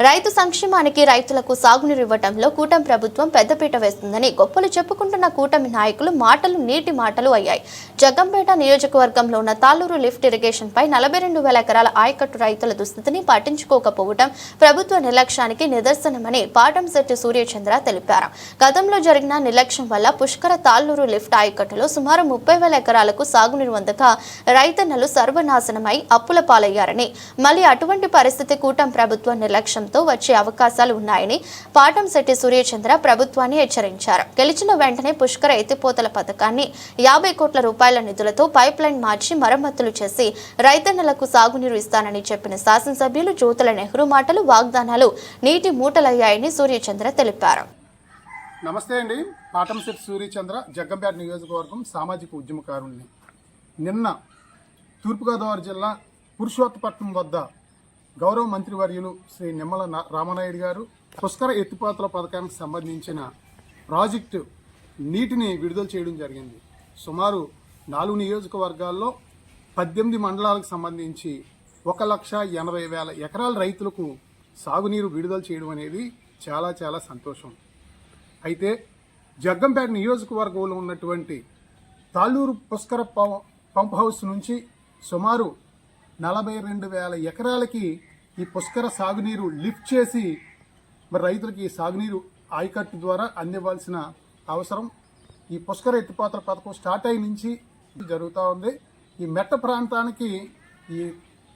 రైతు సంక్షేమానికి రైతులకు సాగునీరు ఇవ్వటంలో కూటమి ప్రభుత్వం పెద్దపీట వేస్తుందని గొప్పలు చెప్పుకుంటున్న కూటమి నాయకులు మాటలు నీటి మాటలు అయ్యాయి. జగ్గంపేట నియోజకవర్గంలో ఉన్న తాలూరు లిఫ్ట్ ఇరిగేషన్ పై నలభై రెండు వేల ఎకరాల ఆయకట్టు రైతుల దుస్థితిని పట్టించుకోకపోవటం ప్రభుత్వ నిర్లక్ష్యానికి నిదర్శనమని పాటంశెట్టి సూర్యచంద్ర తెలిపారు. గతంలో జరిగిన నిర్లక్ష్యం వల్ల పుష్కర తాళ్ళూరు లిఫ్ట్ ఆయకట్టులో సుమారు ముప్పై వేల ఎకరాలకు సాగునీరు అందక రైతన్నలు సర్వనాశనమై అప్పుల పాలయ్యారని మళ్ళీ అటువంటి పరిస్థితి కూటమి నిర్లక్ష్యం నిర్లక్ష్యంతో వచ్చే అవకాశాలు ఉన్నాయని పాటంశెట్టి సూర్యచంద్ర ప్రభుత్వాన్ని హెచ్చరించారు. గెలిచిన వెంటనే పుష్కర ఎత్తిపోతల పథకాన్ని యాభై కోట్ల రూపాయల నిధులతో పైప్ లైన్ మార్చి మరమ్మతులు చేసి రైతన్నలకు సాగునీరు ఇస్తానని చెప్పిన శాసనసభ్యులు జ్యోతుల నెహ్రూ మాటలు వాగ్దానాలు నీటి మూటలయ్యాయని సూర్యచంద్ర తెలిపారు. నమస్తే అండి. పాటంశెట్టి సూర్యచంద్ర జగ్గంపేట నియోజకవర్గం సామాజిక ఉద్యమకారుణ్ణి నిన్న తూర్పుగోదావరి జిల్లా పురుషోత్తపట్నం వద్ద గౌరవ మంత్రివర్యులు శ్రీ నిమ్మల రామనాయుడు గారు పుష్కర ఎత్తిపోతల పథకానికి సంబంధించిన ప్రాజెక్టు నీటిని విడుదల చేయడం జరిగింది. సుమారు నాలుగు నియోజకవర్గాల్లో పద్దెనిమిది మండలాలకు సంబంధించి ఒక లక్ష ఎనభై వేల ఎకరాల రైతులకు సాగునీరు విడుదల చేయడం అనేది చాలా చాలా సంతోషం. అయితే జగ్గంపేట నియోజకవర్గంలో ఉన్నటువంటి తాళ్ళూరు పుష్కర పంప్ హౌస్ నుంచి సుమారు నలభై రెండు వేల ఎకరాలకి ఈ పుష్కర సాగునీరు లిఫ్ట్ చేసి మరి రైతులకి ఈ సాగునీరు ఆయకట్టు ద్వారా అందివ్వాల్సిన అవసరం ఈ పుష్కర ఎత్తిపాత్ర పథకం స్టార్ట్ అయి నుంచి జరుగుతూ ఉంది. ఈ మెట్ట ప్రాంతానికి ఈ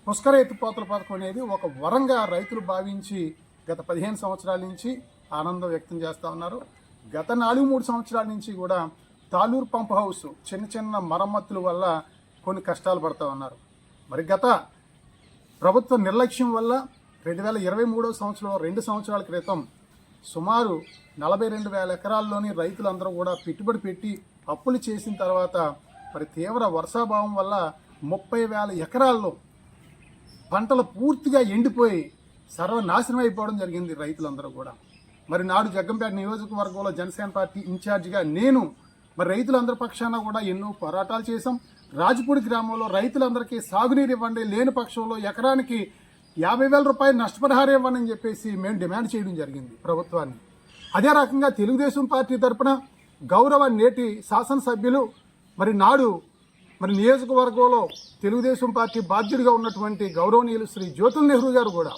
పుష్కర ఎత్తిపోతల పథకం అనేది ఒక వరంగా రైతులు భావించి గత పదిహేను సంవత్సరాల నుంచి ఆనందం వ్యక్తం చేస్తూ ఉన్నారు. గత నాలుగు మూడు సంవత్సరాల నుంచి కూడా తాలూరు పంప్ హౌస్ చిన్న చిన్న మరమ్మతుల వల్ల కొన్ని కష్టాలు పడుతూ ఉన్నారు. మరి గత ప్రభుత్వ నిర్లక్ష్యం వల్ల రెండు వేల ఇరవై మూడో సంవత్సరం రెండు సంవత్సరాల క్రితం సుమారు నలభై రెండు వేల ఎకరాల్లోని రైతులందరూ కూడా పెట్టుబడి పెట్టి అప్పులు చేసిన తర్వాత మరి తీవ్ర వర్షాభావం వల్ల ముప్పై వేల ఎకరాల్లో పంటలు పూర్తిగా ఎండిపోయి సర్వనాశనం అయిపోవడం జరిగింది రైతులందరూ కూడా. మరి నాడు జగ్గంపేట నియోజకవర్గంలో జనసేన పార్టీ ఇన్ఛార్జిగా నేను మరి రైతులందరి పక్షాన కూడా ఎన్నో పోరాటాలు చేశాం. రాజపూడి గ్రామంలో రైతులందరికీ సాగునీరు ఇవ్వండి లేని పక్షంలో ఎకరానికి యాభై వేల రూపాయలు నష్టపరిహారం ఇవ్వండి అని చెప్పేసి మేము డిమాండ్ చేయడం జరిగింది ప్రభుత్వాన్ని. అదే రకంగా తెలుగుదేశం పార్టీ తరపున గౌరవ నేటి శాసనసభ్యులు మరి నాడు మరి నియోజకవర్గంలో తెలుగుదేశం పార్టీ బాధ్యుడిగా ఉన్నటువంటి గౌరవనీయులు శ్రీ జ్యోతుల్ నెహ్రూ గారు కూడా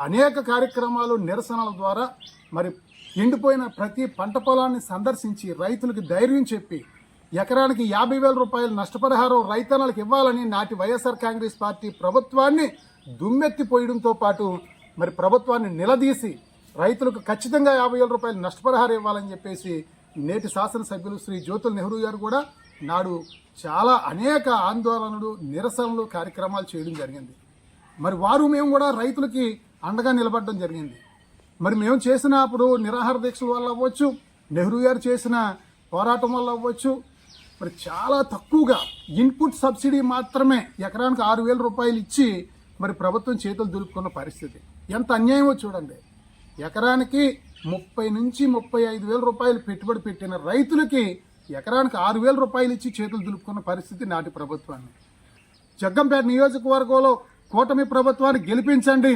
అనేక కార్యక్రమాలు నిరసనల ద్వారా మరి ఎండిపోయిన ప్రతి పంట పొలాన్ని సందర్శించి రైతులకు ధైర్యం చెప్పి ఎకరానికి యాభై వేల రూపాయల నష్టపరిహారం రైతన్నలకు ఇవ్వాలని నాటి వైఎస్ఆర్ కాంగ్రెస్ పార్టీ ప్రభుత్వాన్ని దుమ్మెత్తిపోయడంతో పాటు మరి ప్రభుత్వాన్ని నిలదీసి రైతులకు ఖచ్చితంగా యాభై వేల రూపాయలు నష్టపరిహారం ఇవ్వాలని చెప్పేసి నేటి శాసనసభ్యులు శ్రీ జ్యోతుల్ నెహ్రూ గారు కూడా నాడు చాలా అనేక ఆందోళనలు నిరసనలు కార్యక్రమాలు చేయడం జరిగింది. మరి వారు మేము కూడా రైతులకి అండగా నిలబడడం జరిగింది. మరి మేము చేసిన అప్పుడు నిరాహార దీక్షల వల్ల అవ్వచ్చు నెహ్రూ గారు చేసిన పోరాటం వల్ల అవ్వచ్చు మరి చాలా తక్కువగా ఇన్పుట్ సబ్సిడీ మాత్రమే ఎకరానికి ఆరు వేల రూపాయలు ఇచ్చి మరి ప్రభుత్వం చేతులు దులుపుకున్న పరిస్థితి. ఎంత అన్యాయమో చూడండి. ఎకరానికి ముప్పై నుంచి ముప్పై ఐదు వేల రూపాయలు పెట్టుబడి పెట్టిన రైతులకి ఎకరానికి ఆరు వేల రూపాయలు ఇచ్చి చేతులు దులుపుకున్న పరిస్థితి నాటి ప్రభుత్వాన్ని. జగ్గంపేట నియోజకవర్గంలో కూటమి ప్రభుత్వాన్ని గెలిపించండి.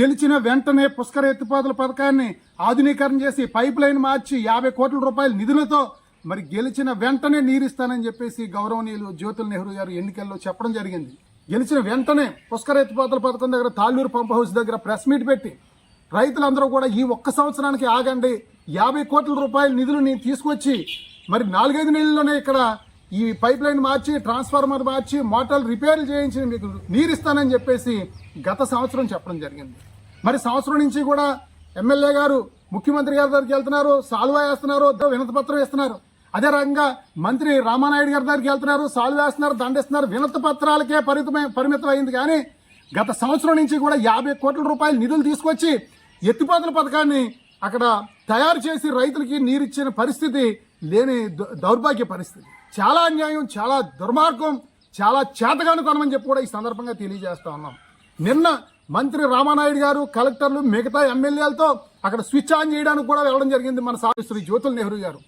గెలిచిన వెంటనే పుష్కర ఎత్తిపోతల పథకాన్ని ఆధునీకరణ చేసి పైప్ లైన్ మార్చి యాభై కోట్ల రూపాయల నిధులతో మరి గెలిచిన వెంటనే నీరిస్తానని చెప్పేసి గౌరవనీయులు జ్యోతుల నెహ్రూ గారు ఎన్నికల్లో చెప్పడం జరిగింది. గెలిచిన వెంటనే పుష్కర ఎత్తిపోతల పథకం దగ్గర తాళ్ళూరు పంప్ హౌస్ దగ్గర ప్రెస్ మీట్ పెట్టి రైతులందరూ కూడా ఈ ఒక్క సంవత్సరానికి ఆగండి యాభై కోట్ల రూపాయల నిధులు నేను తీసుకొచ్చి మరి నాలుగైదు నెలల్లోనే ఇక్కడ ఈ పైప్ లైన్ మార్చి ట్రాన్స్ఫార్మర్ మార్చి మోటార్లు రిపేర్లు చేయించి మీకు నీరిస్తానని చెప్పేసి గత సంవత్సరం చెప్పడం జరిగింది. మరి సంవత్సరం నుంచి కూడా ఎమ్మెల్యే గారు ముఖ్యమంత్రి గారి దగ్గరికి వెళ్తున్నారు సాల్వా వేస్తున్నారు వినతి పత్రం ఇస్తున్నారు. అదే రకంగా మంత్రి రామానాయుడు గారి దగ్గరికి వెళ్తున్నారు సాలు వేస్తున్నారు దండిస్తున్నారు వినతి పత్రాలకే పరిమితమై పరిమితం అయింది కానీ గత సంవత్సరం నుంచి కూడా యాభై కోట్ల రూపాయల నిధులు తీసుకొచ్చి ఎత్తిపోతల పథకాన్ని అక్కడ తయారు చేసి రైతులకి నీరిచ్చిన పరిస్థితి లేని దౌర్భాగ్య పరిస్థితి. చాలా అన్యాయం చాలా దుర్మార్గం చాలా చేతగానుకోనమని చెప్పి కూడా ఈ సందర్భంగా తెలియజేస్తా ఉన్నాం. నిన్న మంత్రి రామానాయుడు గారు కలెక్టర్లు మిగతా ఎమ్మెల్యేలతో అక్కడ స్విచ్ ఆన్ చేయడానికి కూడా వెళ్ళడం జరిగింది మన సార్ శ్రీ నెహ్రూ గారు.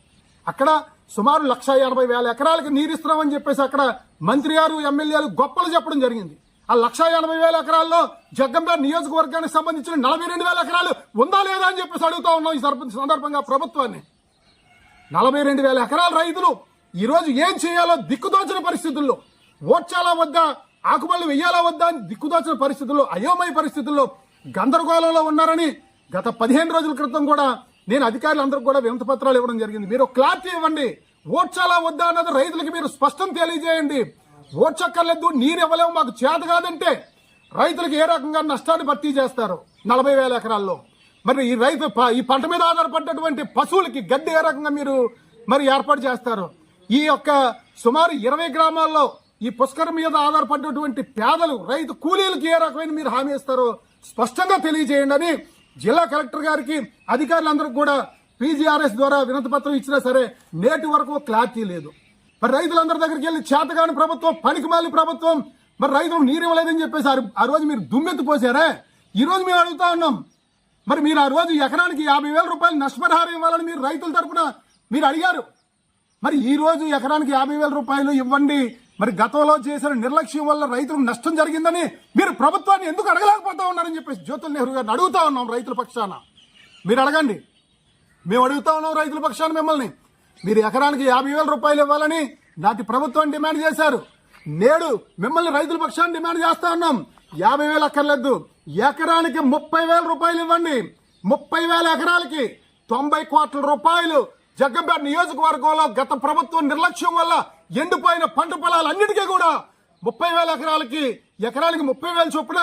అక్కడ సుమారు లక్ష ఎనభై వేల ఎకరాలకు నీరు ఇస్తున్నామని చెప్పేసి అక్కడ మంత్రి గారు ఎమ్మెల్యేలు గొప్పలు చెప్పడం జరిగింది. ఆ లక్ష ఎనభై వేల ఎకరాల్లో జగ్గంపేట నియోజకవర్గానికి సంబంధించిన నలభై రెండు వేల ఎకరాలు ఉందా లేదా అని చెప్పేసి అడుగుతా ఉన్నాం ఈ సర్ప- సందర్భంగా ప్రభుత్వాన్ని. నలభై రెండు వేల ఎకరాల రైతులు ఈరోజు ఏం చేయాలో దిక్కుదోచిన పరిస్థితుల్లో ఓడ్చాలా వద్దా ఆకుమల్లి వెయ్యాలా వద్దా అని దిక్కుదోచిన పరిస్థితుల్లో అయోమయ పరిస్థితుల్లో గందరగోళంలో ఉన్నారని గత పదిహేను రోజుల క్రితం కూడా నేను అధికారులందరికీ కూడా వినతి పత్రాలు ఇవ్వడం జరిగింది. మీరు క్లారిటీ ఇవ్వండి. ఓడ్చాలా వద్దా అన్నది రైతులకు మీరు స్పష్టం తెలియజేయండి. ఓడ్చక్కర్లేదు నీరు ఇవ్వలేము మాకు చేత కాదంటే రైతులకు ఏ రకంగా నష్టాన్ని భర్తీ చేస్తారు? నలభై వేల ఎకరాల్లో. మరి ఈ రైతు ఈ పంట మీద ఆధారపడ్డటువంటి పశువులకి గడ్డి ఏ రకంగా మీరు మరి ఏర్పాటు చేస్తారు? ఈ యొక్క సుమారు ఇరవై గ్రామాల్లో ఈ పుష్కరం మీద ఆధారపడ్డటువంటి పేదలు రైతు కూలీలకు ఏ రకమైన మీరు హామీ ఇస్తారో స్పష్టంగా తెలియజేయండి అని జిల్లా కలెక్టర్ గారికి అధికారులందరికీ కూడా పీజీఆర్ఎస్ ద్వారా వినతి పత్రం ఇచ్చినా సరే నేటి వరకు క్లారిటీ లేదు. మరి రైతులందరి దగ్గరికి వెళ్ళి చేతగాని ప్రభుత్వం పనికిమాలి ప్రభుత్వం మరి రైతులు నీరు ఇవ్వలేదని చెప్పేసి ఆ- ఆ రోజు మీరు దుమ్మెత్తి పోసారే? ఈ రోజు మేము అడుగుతా ఉన్నాం. మరి మీరు ఆ రోజు ఎకరానికి యాభై వేల రూపాయలు నష్టపరిహారం ఇవ్వాలని మీరు రైతుల తరపున మీరు అడిగారు. మరి ఈ రోజు ఎకరానికి యాభై వేల రూపాయలు ఇవ్వండి. మరి గతంలో చేసిన నిర్లక్ష్యం వల్ల రైతులకు నష్టం జరిగిందని మీరు ప్రభుత్వాన్ని ఎందుకు అడగలేకపోతా ఉన్నారని చెప్పేసి జ్యోతుల్ నెహ్రూ గారిని అడుగుతా ఉన్నాం రైతుల పక్షాన. మీరు అడగండి. మేము అడుగుతా ఉన్నాం రైతుల పక్షాన మిమ్మల్ని. మీరు ఎకరానికి యాభై వేల రూపాయలు ఇవ్వాలని నాటి ప్రభుత్వం డిమాండ్ చేశారు. నేడు మిమ్మల్ని రైతుల పక్షాన్ని డిమాండ్ చేస్తా ఉన్నాం. యాభై వేలు అక్కర్లేదు. ఎకరానికి ముప్పై వేల రూపాయలు ఇవ్వండి. ముప్పై వేల ఎకరాలకి తొంభై కోట్ల రూపాయలు జగ్గంపేట నియోజకవర్గంలో గత ప్రభుత్వం నిర్లక్ష్యం వల్ల ఎండిపోయిన పంట పొలాలన్నిటికీ కూడా ముప్పై వేల ఎకరాలకి ఎకరాలకి ముప్పై వేల చొప్పున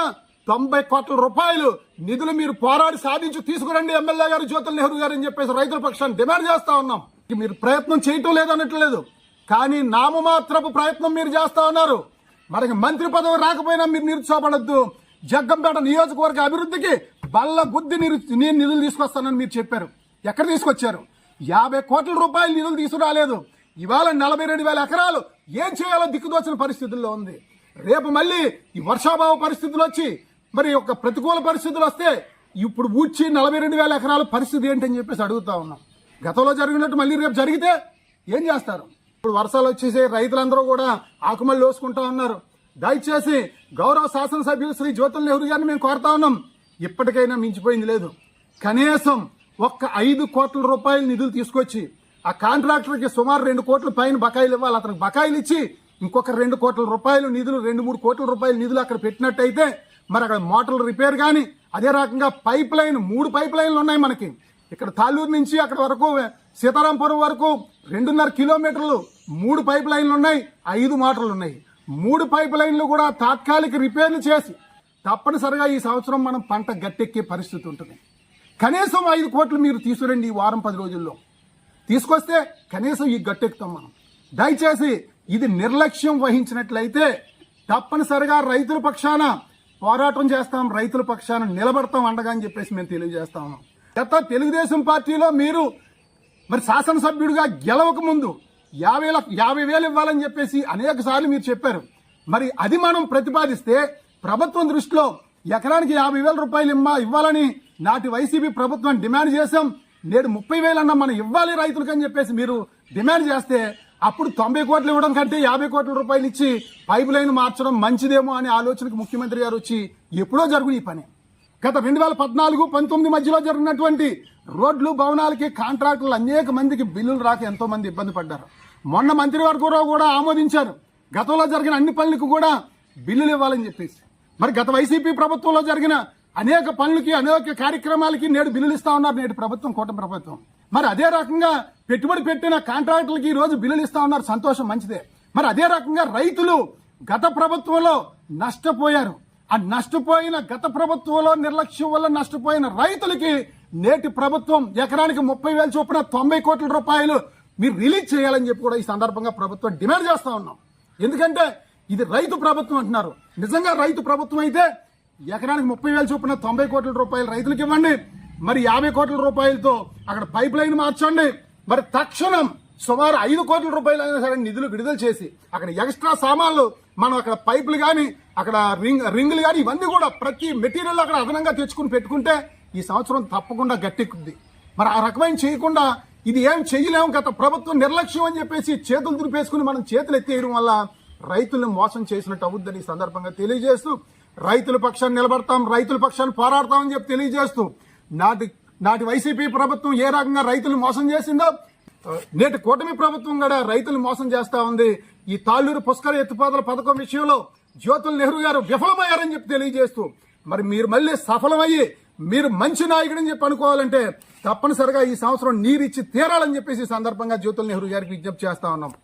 తొంభై కోట్ల రూపాయలు నిధులు మీరు పోరాడి సాధించి తీసుకురండి ఎమ్మెల్యే గారు జ్యోతుల నెహ్రూ గారు అని చెప్పేసి రైతుల పక్షాన్ని డిమాండ్ చేస్తా ఉన్నాం. మీరు ప్రయత్నం చేయటం లేదన్నట్లేదు కానీ నామమాత్రపు ప్రయత్నం మీరు చేస్తా ఉన్నారు. మనకి మంత్రి పదవి రాకపోయినా మీరు నిరుత్సాహపడద్దు. జగ్గంపేట నియోజకవర్గ అభివృద్ధికి బల్ల బుద్ధి నిరు నేను నిధులు తీసుకొస్తానని మీరు చెప్పారు. ఎక్కడ తీసుకొచ్చారు? యాభై కోట్ల రూపాయలు నిధులు తీసుకురాలేదు. ఇవాళ నలభై రెండు వేల ఎకరాలు ఏం చేయాలో దిక్కుదోచిన పరిస్థితుల్లో ఉంది. రేపు మళ్ళీ ఈ వర్షాభావ పరిస్థితులు వచ్చి మరి ఒక ప్రతికూల పరిస్థితులు వస్తే ఇప్పుడు ఊడ్చి నలభై రెండు వేల ఎకరాల పరిస్థితి ఏంటని చెప్పేసి అడుగుతా ఉన్నాం. గతంలో జరిగినట్టు మళ్ళీ రేపు జరిగితే ఏం చేస్తారు? ఇప్పుడు వర్షాలు వచ్చేసి రైతులందరూ కూడా ఆకుమల్లి లోసుకుంటా ఉన్నారు. దయచేసి గౌరవ శాసనసభ్యులు శ్రీ జ్యోతుల నెహ్రూ గారిని మేము కోరుతా ఉన్నాం. ఇప్పటికైనా మించిపోయింది లేదు. కనీసం ఒక్క ఐదు కోట్ల రూపాయల నిధులు తీసుకొచ్చి ఆ కాంట్రాక్టర్కి సుమారు రెండు కోట్ల పైన బకాయిలు ఇవ్వాలి. అతనికి బకాయిలు ఇచ్చి ఇంకొక రెండు కోట్ల రూపాయలు నిధులు రెండు మూడు కోట్ల రూపాయల నిధులు అక్కడ పెట్టినట్టయితే మరి అక్కడ మోటార్లు రిపేర్ కానీ అదే రకంగా పైప్ లైన్ మూడు పైప్ లైన్లు ఉన్నాయి మనకి. ఇక్కడ తాళ్ళూరు నుంచి అక్కడ వరకు సీతారాంపురం వరకు రెండున్నర కిలోమీటర్లు మూడు పైప్ లైన్లు ఉన్నాయి ఐదు మోటార్లు ఉన్నాయి. మూడు పైప్ లైన్లు కూడా తాత్కాలిక రిపేర్లు చేసి తప్పనిసరిగా ఈ సంవత్సరం మనం పంట గట్టెక్కే పరిస్థితి ఉంటుంది. కనీసం ఐదు కోట్లు మీరు తీసుకురండి ఈ వారం పది రోజుల్లో. తీసుకొస్తే కనీసం ఈ గట్టెక్కుతాం మనం. దయచేసి ఇది నిర్లక్ష్యం వహించినట్లయితే తప్పనిసరిగా రైతుల పక్షాన పోరాటం చేస్తాం రైతుల పక్షాన నిలబడతాం అండగా అని చెప్పేసి మేము తెలియజేస్తాము గత తెలుగుదేశం పార్టీలో మీరు మరి శాసనసభ్యుడిగా గెలవక ముందు యాభై యాభై వేలు ఇవ్వాలని చెప్పేసి అనేక సార్లు మీరు చెప్పారు. మరి అది మనం ప్రతిపాదిస్తే ప్రభుత్వం దృష్టిలో ఎకరానికి యాభై వేల రూపాయలు ఇమ్మా ఇవ్వాలని నాటి వైసీపీ ప్రభుత్వం డిమాండ్ చేశాం. నేడు ముప్పై వేలన్నా మనం ఇవ్వాలి రైతులకు అని చెప్పేసి మీరు డిమాండ్ చేస్తే అప్పుడు తొంభై కోట్లు ఇవ్వడం కంటే యాభై కోట్ల రూపాయలు ఇచ్చి పైప్ లైన్ మార్చడం మంచిదేమో అనే ఆలోచనకు ముఖ్యమంత్రి గారు వచ్చి ఎప్పుడో జరుగును ఈ పని. గత రెండు వేల పద్నాలుగు పంతొమ్మిది మధ్యలో జరిగినటువంటి రోడ్లు భవనాలకి కాంట్రాక్టులు అనేక మందికి బిల్లులు రాక ఎంతో మంది ఇబ్బంది పడ్డారు. మొన్న మంత్రివర్గంలో కూడా ఆమోదించారు. గతంలో జరిగిన అన్ని పనులకు కూడా బిల్లులు ఇవ్వాలని చెప్పేసి. మరి గత వైసీపీ ప్రభుత్వంలో జరిగిన అనేక పనులకి అనేక కార్యక్రమాలకి నేడు బిల్లులు ఇస్తా ఉన్నారు నేడు ప్రభుత్వం కూటమి ప్రభుత్వం. మరి అదే రకంగా పెట్టుబడి పెట్టిన కాంట్రాక్టులకి ఈ రోజు బిల్లులు ఇస్తా ఉన్నారు. సంతోషం మంచిదే. మరి అదే రకంగా రైతులు గత ప్రభుత్వంలో నష్టపోయారు. ఆ నష్టపోయిన గత ప్రభుత్వంలో నిర్లక్ష్యం వల్ల నష్టపోయిన రైతులకి నేటి ప్రభుత్వం ఎకరానికి ముప్పై వేల చొప్పున తొంభై కోట్ల రూపాయలు మీరు రిలీజ్ చేయాలని చెప్పి కూడా ఈ సందర్భంగా ప్రభుత్వం డిమాండ్ చేస్తా ఉన్నాం. ఎందుకంటే ఇది రైతు ప్రభుత్వం అంటున్నారు. నిజంగా రైతు ప్రభుత్వం అయితే ఎకరానికి ముప్పై వేలు చొప్పున తొంభై కోట్ల రూపాయలు రైతులకు ఇవ్వండి. మరి యాభై కోట్ల రూపాయలతో అక్కడ పైప్ లైన్ మార్చండి. మరి తక్షణం సుమారు ఐదు కోట్ల రూపాయలు అయినా సరే నిధులు విడుదల చేసి అక్కడ ఎక్స్ట్రా సామాన్లు మనం అక్కడ పైపులు కానీ అక్కడ రింగ్ రింగులు కానీ ఇవన్నీ కూడా ప్రతి మెటీరియల్ అక్కడ అదనంగా తెచ్చుకుని పెట్టుకుంటే ఈ సంవత్సరం తప్పకుండా గట్టెక్కుద్ది. మరి ఆ రకమైన చేయకుండా ఇది ఏం చేయలేము గత ప్రభుత్వం నిర్లక్ష్యం అని చెప్పేసి చేతులు దురిపేసుకుని మనం చేతులు ఎత్తేయడం వల్ల రైతులను మోసం చేసినట్టు అవుద్దని ఈ సందర్భంగా తెలియజేస్తూ రైతుల పక్షాన్ని నిలబడతాం రైతుల పక్షాన్ని పోరాడతామని చెప్పి తెలియజేస్తూ నాటి నాటి వైసీపీ ప్రభుత్వం ఏ రకంగా రైతులు మోసం చేసిందో నేటి కూటమి ప్రభుత్వం కూడా రైతులు మోసం చేస్తా ఉంది. ఈ తాళ్ళూరు పుష్కర ఎత్తిపోతల పథకం విషయంలో జ్యోతుల నెహ్రూ గారు విఫలమయ్యారని చెప్పి తెలియజేస్తూ మరి మీరు మళ్ళీ సఫలమయ్యి మీరు మంచి నాయకుడని చెప్పి అనుకోవాలంటే తప్పనిసరిగా ఈ సంవత్సరం నీరిచ్చి తీరాలని చెప్పేసి ఈ సందర్భంగా జ్యోతుల నెహ్రూ గారికి విజ్ఞప్తి చేస్తా ఉన్నాం.